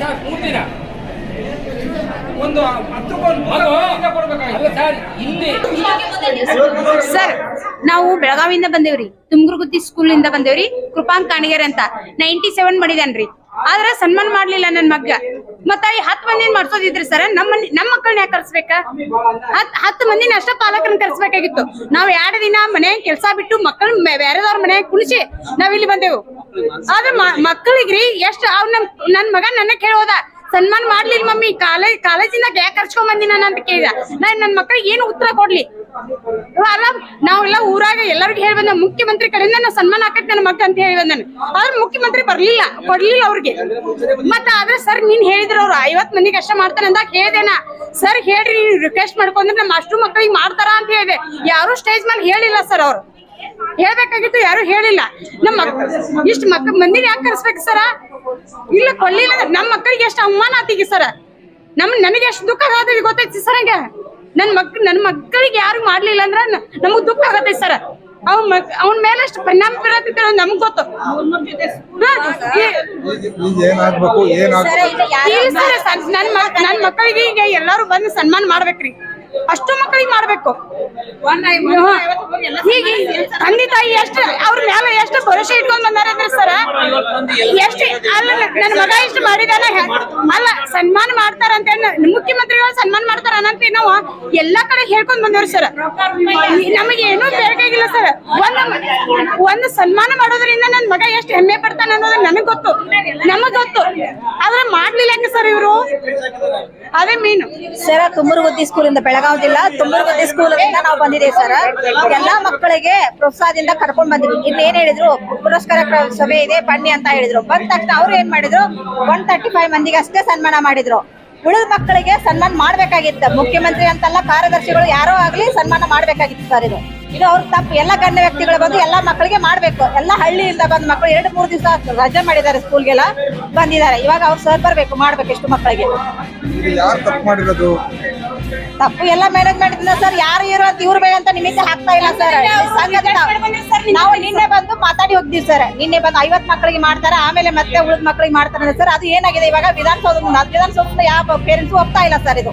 Sir ಒಂದು sir ನಾವು ಬೆಳಗಾವಿಯಿಂದ ಬಂದೇವ್ರಿ. ತುಮಗುರ್ಗುತ್ತಿ school ಇಂದ ಬಂದೇವ್ರಿ. ಕೃಪಾಂಕ್ ಕಾಣಿಗೆರ್ ಅಂತ. ನೈಂಟಿ ಸೆವೆನ್ ಮಾಡಿದಾನ್ರಿ. ಆದ್ರ ಸನ್ಮಾನ ಮಾಡ್ಲಿಲ್ಲ ನನ್ ಮಗ ಮತ್ತ ಈ ಹತ್ ಮಂದಿನ ಮಾಡ್ಸೋದಿದ್ರಿ ಸರ್ ನಮ್ಮ ನಮ್ಮ ಮಕ್ಕಳನ್ನ ಯಾಕೆ ಕರ್ಸ್ಬೇಕ? ಹತ್ ಹತ್ತು ಮಂದಿನ ಅಷ್ಟ ಪಾಲಕರನ್ನ ಕರ್ಸ್ಬೇಕಾಗಿತ್ತು. ನಾವ್ ಎರಡ್ ದಿನ ಮನೆ ಕೆಲ್ಸ ಬಿಟ್ಟು ಮಕ್ಕಳ ಬೇರೆದವ್ರ ಮನೆ ಕುಣಿಸಿ ನಾವ್ ಇಲ್ಲಿ ಬಂದೆವು. ಆದ್ರೆ ಮಕ್ಕಳಿಗ್ರಿ, ಎಷ್ಟ್ ಅವ್ ನಮ್ ನನ್ ಮಗ ನನ್ನ ಕೇಳೋದ ಸನ್ಮಾನ ಮಾಡ್ಲಿಲ್ಲ ಮಮ್ಮಿ ಕಾಲೇಜ್ ಕಾಲೇಜಿಂದ ಯಾಕೆ ಕರ್ಸ್ಕೊಂಡ್ ಬಂದಿ ನಾನು ಅಂತ ಕೇಳಿದ. ನಾನ್ ನನ್ ಮಕ್ಳಿಗೆ ಏನು ಉತ್ತರ ಕೊಡ್ಲಿ? ಅಲ್ಲ, ನಾವೆಲ್ಲ ಊರಾಗ ಎಲ್ಲರಿಗೂ ಹೇಳಿ ಬಂದ, ಮುಖ್ಯಮಂತ್ರಿ ಕಡೆಯಿಂದ ನಾ ಸನ್ಮಾನ ಹಾಕಕ್ ನನ್ನ ಮಗ ಅಂತ ಹೇಳಿ ಬಂದನು. ಆದ್ರೆ ಮುಖ್ಯಮಂತ್ರಿ ಬರ್ಲಿಲ್ಲ, ಕೊಡ್ಲಿಲ್ಲ ಅವ್ರಿಗೆ. ಮತ್ತ ಆದ್ರೆ ಸರ್ ನೀನ್ ಹೇಳಿದ್ರ ಅವ್ರು ಐವತ್ ಮಂದಿಗೆ ಅಷ್ಟೇ ಮಾಡ್ತಾನೆ ಅಂತ ಹೇಳ್ದೇನ ಸರ್ ಹೇಳ್ರಿ ರಿಕ್ವೆಸ್ಟ್ ಮಾಡ್ಕೊಂಡ್ರೆ ನಮ್ಮ ಅಷ್ಟು ಮಕ್ಕಳಿಗೆ ಮಾಡ್ತಾರ ಅಂತ ಹೇಳಿದೆ. ಯಾರು ಸ್ಟೇಜ್ ಮೇಲೆ ಹೇಳಿಲ್ಲ ಸರ್ ಅವ್ರು. ಹೇಳ್ಬೇಕಾಗಿತ್ತು ಯಾರು ಹೇಳಿಲ್ಲ. ನಮ್ಮ ಇಷ್ಟ ಮಕ್ಕ ಮಂದಿನ ಯಾಕೆ ಕರ್ಸ್ಬೇಕು ಸರ? ಇಲ್ಲ ಕೊಲ್ಲಿಲ್ಲ ನಮ್ಮ ಮಕ್ಕಳಿಗೆ ಎಷ್ಟು ಅವಮಾನ ಆತೀಗಿ ಸರ? ನಮ್ ನನಗೆ ಎಷ್ಟು ದುಃಖ ಆಗತೈತಿ ಗೊತ್ತೈತಿ ಸರ್ ಹಂಗ? ನನ್ ಮಕ್ ನನ್ ಮಕ್ಕಳಿಗೆ ಯಾರು ಮಾಡ್ಲಿಲ್ಲ ಅಂದ್ರ ನಮಗ್ ದುಃಖ ಆಗತೈತಿ ಸರ್. ಅವ್ನ ಮಕ್ ಅವನ ಮೇಲೆ ಎಷ್ಟು ಪರಿಣಾಮ ಬೀಳತೈತಿ ನಮ್ಗ್ ಗೊತ್ತು. ಹಾ, ಈ- ಈಗ ಏನಾಗ್ಬೇಕು? ಏನಾಗ್ ಇಲ್ಲ ಸರ್ ಸನ್- ನನ್ ಮಕ್ ನನ್ ಮಕ್ಕಳಿಗೆ ಈಗ ಎಲ್ಲಾರು ಬಂದು ಸನ್ಮಾನ ಮಾಡ್ಬೇಕ್ರಿ. ಅಷ್ಟು ಮಕ್ಕಳಿಗೆ ಮಾಡ್ಬೇಕು ಹೀಗೆ ತಂದೆ ತಾಯಿ ಎಷ್ಟು, ಅವ್ರ ಮೇಲೆ ಎಷ್ಟು ಭರೋಸೆ ಇಟ್ಕೊಂಡ್ ಬಂದಾರ ಅಂದ್ರೆ ಸರ, ಎಷ್ಟು, ಅಲ್ಲ ನನ್ನ ಮಗ ಎಷ್ಟು ಮಾಡಿದಾನ ಅಲ್ಲ, ಸನ್ಮಾನ ಮಾಡ್ತಾರ ಅಂತ ಮುಖ್ಯಮಂತ್ರಿಗಳು ಸನ್ಮಾನ ಮಾಡ್ತಾರ ಅನ್ನಂತ ನಾವು ಎಲ್ಲಾ ಕಡೆ ಹೇಳ್ಕೊಂಡ್ ಬಂದೇವ್ರಿ ಸರ್. ನಮಗೆ ಏನೂ ಬೇಕಾಗಿಲ್ಲ ಸರ್. ಒಂದ್ ಒಂದು ಸನ್ಮಾನ ಮಾಡೋದ್ರಿಂದ ನನ್ ಮಗ ಎಷ್ಟು ಹೆಮ್ಮೆ ಪಡ್ತಾನ ಅನ್ನೋದು ನನಗ್ ಗೊತ್ತು. ನಮಗ್ ಗೊತ್ತು. ಆದ್ರೆ ಮಾಡ್ಲಿಲ್ಲ ಸರ್ ಇವರು? ಅದೇ ಮೀನು. ಸರ್, ತುಮರುಗುದ್ದಿ ಸ್ಕೂಲ್ ಇಂದ ಬೆಳಗಾವ್ದಿಲ್ಲ ತುಮರುಗುದ್ದಿ ಸ್ಕೂಲ್ ಇಂದ ನಾವು ಬಂದಿದ್ದೇವೆ ಸರ್. ಎಲ್ಲಾ ಮಕ್ಕಳಿಗೆ ಪ್ರೋತ್ಸಾಹದಿಂದ ಕರ್ಕೊಂಡ್ ಬಂದಿದ್ವಿ ಇನ್ ಏನ್ ಹೇಳಿದ್ರು, ಪುರಸ್ಕಾರ ಸಭೆ ಇದೆ, ಬನ್ನಿ ಅಂತ ಹೇಳಿದ್ರು. ಬಂದ ತಕ್ಷಣ ಅವ್ರು ಏನ್ ಮಾಡಿದ್ರು ಒನ್ ತರ್ಟಿ ಫೈವ್ ಮಂದಿಗೆ ಅಷ್ಟೇ ಸನ್ಮಾನ ಮಾಡಿದ್ರು. ಉಳಿದ ಮಕ್ಕಳಿಗೆ ಸನ್ಮಾನ ಮಾಡ್ಬೇಕಾಗಿತ್ತು. ಮುಖ್ಯಮಂತ್ರಿ ಅಂತಲ್ಲ ಕಾರ್ಯದರ್ಶಿಗಳು ಯಾರೋ ಆಗ್ಲಿ ಸನ್ಮಾನ ಮಾಡ್ಬೇಕಾಗಿತ್ತು ಸರ್ ಇದು. ಇದು ಅವ್ರ ತಪ್ಪು. ಎಲ್ಲ ಗಣ್ಯ ವ್ಯಕ್ತಿಗಳು ಬಂದು ಎಲ್ಲಾ ಮಕ್ಕಳಿಗೆ ಮಾಡ್ಬೇಕು. ಎಲ್ಲ ಹಳ್ಳಿಯಿಂದ ಬಂದ ಮಕ್ಕಳು ಎರಡು, ಮೂರು ದಿವಸ ರಜೆ ಮಾಡಿದ್ದಾರೆ ಸ್ಕೂಲ್ಗೆಲ್ಲ ಬಂದಿದ್ದಾರೆ. ಇವಾಗ ಅವ್ರು ಸರ್ ಬರ್ಬೇಕು, ಮಾಡ್ಬೇಕು ಎಷ್ಟು ಮಕ್ಕಳಿಗೆ. ತಪ್ಪು ಎಲ್ಲ ಮ್ಯಾನೇಜ್ ಇಂದ ಸರ್ ಯಾರು ಇರೋ ಅಂತ ಇವ್ರು ಬೇಡ ಅಂತ ನಿಮಿತ್ತ ಹಾಕ್ತಾ ಇಲ್ಲ ಸರ್ ನಾವು ನಿನ್ನೆ ಬಂದು ಮಾತಾಡಿ ಹೋಗ್ತೀವಿ ಸರ್ ನಿನ್ನೆ ಬಂದು ಐವತ್ ಮಕ್ಕಳಿಗೆ ಮಾಡ್ತಾರೆ ಆಮೇಲೆ ಮತ್ತೆ ಉಳಿದ ಮಕ್ಕಳಿಗೆ ಮಾಡ್ತಾರೆ ಸರ್ ಅದು ಏನಾಗಿದೆ? ಇವಾಗ ವಿಧಾನಸೌಧ ವಿಧಾನಸೌಧದಿಂದ ಯಾವ ಪೇರೆಂಟ್ಸ್ ಹೋಗ್ತಾ ಇಲ್ಲ ಸರ್ ಇದು.